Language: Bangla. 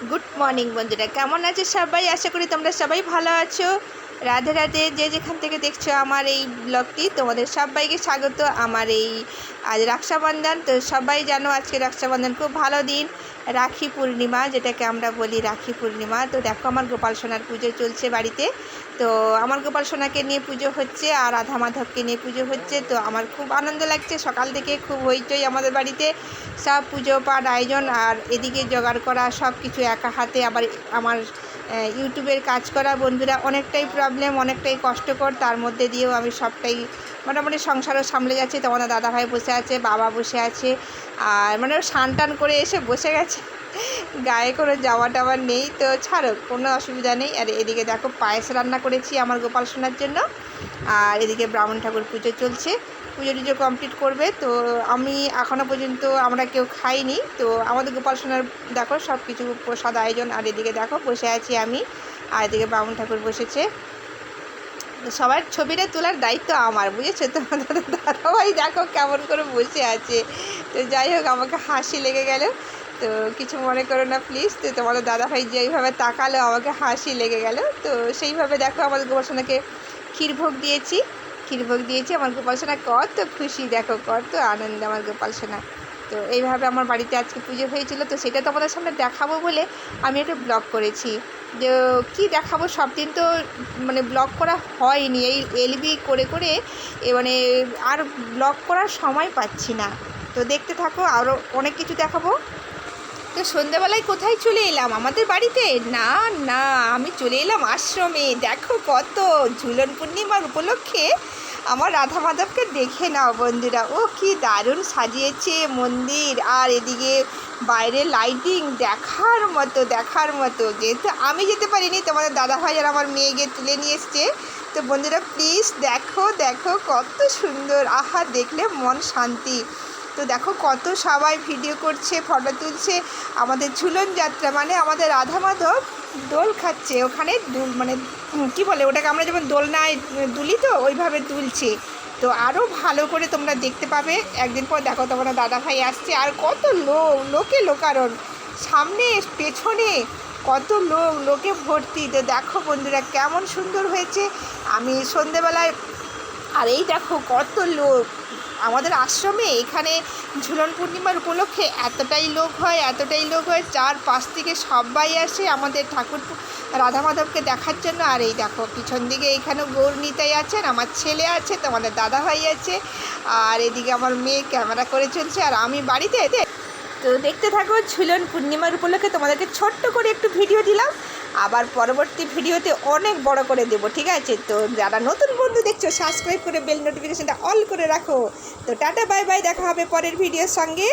গুড মর্নিং বন্ধুরা। কেমন আছে সবাই? আশা করি তোমরা সবাই ভালো আছো। রাধে রাধে, যে যেখান থেকে দেখছ আমার এই ব্লগটি তোমাদের সবাইকে স্বাগত। আমার এই আজ রক্ষাবন্ধন, তো সবাই জানো আজকে রক্ষাবন্ধন খুব ভালো দিন। রাখি পূর্ণিমা, যেটাকে আমরা বলি রাখি পূর্ণিমা। তো দেখো আমার গোপাল সোনার পুজো চলছে বাড়িতে। তো আমার গোপাল সোনাকে নিয়ে পুজো হচ্ছে আর রাধা মাধবকে নিয়ে পুজো হচ্ছে। তো আমার খুব আনন্দ লাগছে, সকাল থেকে খুব হইচই আমাদের বাড়িতে। সব পুজো পাঠ, আয়োজন আর এদিকে জোগাড় করা সব কিছু একা হাতে আবার আমার ইউটিউবের কাজ করা বন্ধুরা অনেকটাই প্রবলেম অনেকটাই কষ্টকর। তার মধ্যে দিয়েও আমি সবটাই মোটামুটি সংসারও সামলে যাচ্ছে। তোমাদের দাদাভাই বসে আছে, বাবা বসে আছে, আর মানে সান টান করে এসে বসে গেছে। গায়ে কোনো জামা টামা নেই, তো ছাড়ো, কোনো অসুবিধা নেই। আর এদিকে দেখো পায়েস রান্না করেছি আমার গোপাল সোনার জন্য। আর এদিকে ব্রাহ্মণ ঠাকুর পুজো চলছে। পুজো টুজো কমপ্লিট করবে। তো আমি এখনও পর্যন্ত আমরা কেউ খাইনি। তো আমাদের গোপাল সোনার দেখো সব কিছু প্রসাদ আয়োজন। আর এদিকে দেখো বসে আছি আমি। আর এদিকে ব্রাহ্মণ ঠাকুর বসেছে। সবার ছবিটা তোলার দায়িত্ব আমার, বুঝেছ তো? দাদাভাই দেখো কেমন করে বসে আছে। তো যাই হোক, আমাকে হাসি লেগে গেল। তো কিছু মনে করো না প্লিজ তো তোমাদের দাদাভাই যেইভাবে তাকালো, আমাকে হাসি লেগে গেল। তো সেইভাবে দেখো আমাদের গোপালসোনাকে ক্ষীরভোগ দিয়েছি ক্ষীরভোগ দিয়েছি। আমার গোপালসোনা কত খুশি, দেখো কত আনন্দ আমার গোপালসোনা তো এইভাবে আমার বাড়িতে আজকে পুজো হয়েছিল, তো সেটা তোমাদের সামনে দেখাবো বলে আমি একটা ব্লগ করেছি। যে কী দেখাবো সব দিন তো মানে ব্লগ করা হয়নি, এই এলবি করে করে মানে আর ব্লগ করার সময় পাচ্ছি না। তো দেখতে থাকো আরও অনেক কিছু দেখাবো। তো সন্ধ্যাবেলায় কোথায় চলে এলাম? আমাদের বাড়িতে? না না, আমি চলে এলাম আশ্রমে। দেখো কত ঝুলন পূর্ণিমার উপলক্ষে আমার রাধা মাধবকে দেখে নাও বন্ধুরা। ও কি দারুণ সাজিয়েছে মন্দির। আর এদিকে বাইরে লাইটিং দেখার মতো দেখার মতো। যেহেতু আমি যেতে পারিনি তোমাদের দাদা ভাই আর আমার মেয়ে গিয়ে তুলে নিয়ে এসছে। তো বন্ধুরা প্লিজ দেখো দেখো কত সুন্দর। আহা, দেখলে মন শান্তি। তো দেখো কত সবাই ভিডিও করছে ফটো তুলছে। আমাদের ঝুলন যাত্রা মানে আমাদের রাধা মাধব দোল খাচ্ছে। ওখানে মানে কি বলে, ওটাকে আমরা যেমন দোলনায় দুলি তো, ওইভাবে দুলছে তো আরও ভালো করে তোমরা দেখতে পাবে। একদিন পর দেখো তোমরা দাদা ভাই আসছে। আর কত লোক, লোকে লোকারণ। সামনে, পেছনে কত লোক, লোকে ভর্তি। তো দেখো বন্ধুরা কেমন সুন্দর হয়েছে। আমি সন্ধেবেলায়, আর এই দেখো কত লোক। আমাদের আশ্রমে এখানে ঝুলন পূর্ণিমার উপলক্ষে এতটাই লোক হয়, এতটাই লোক হয় চার পাশ থেকে সবাই আসে আমাদের ঠাকুর রাধা মাধবকে দেখার জন্য। আর এই দেখো, পিছন দিকে এখানেও গৌরনীতাই আছেন, আমার ছেলে আছে, তোমাদের দাদা ভাই আছে, আর এদিকে আমার মেয়ে ক্যামেরা করে চলছে, আর আমি বাড়িতে তো দেখতে থাকো, ঝুলন পূর্ণিমার উপলক্ষে তোমাদেরকে ছোট্ট করে একটু ভিডিও দিলাম। আবার পরবর্তী ভিডিওতে অনেক বড় করে দেবো, ঠিক আছে? তো যারা নতুন বন্ধু দেখছ সাবস্ক্রাইব করে বেল নোটিফিকেশনটা অল করে রাখো। তো টাটা বাই বাই দেখা হবে পরের ভিডিওর সঙ্গে।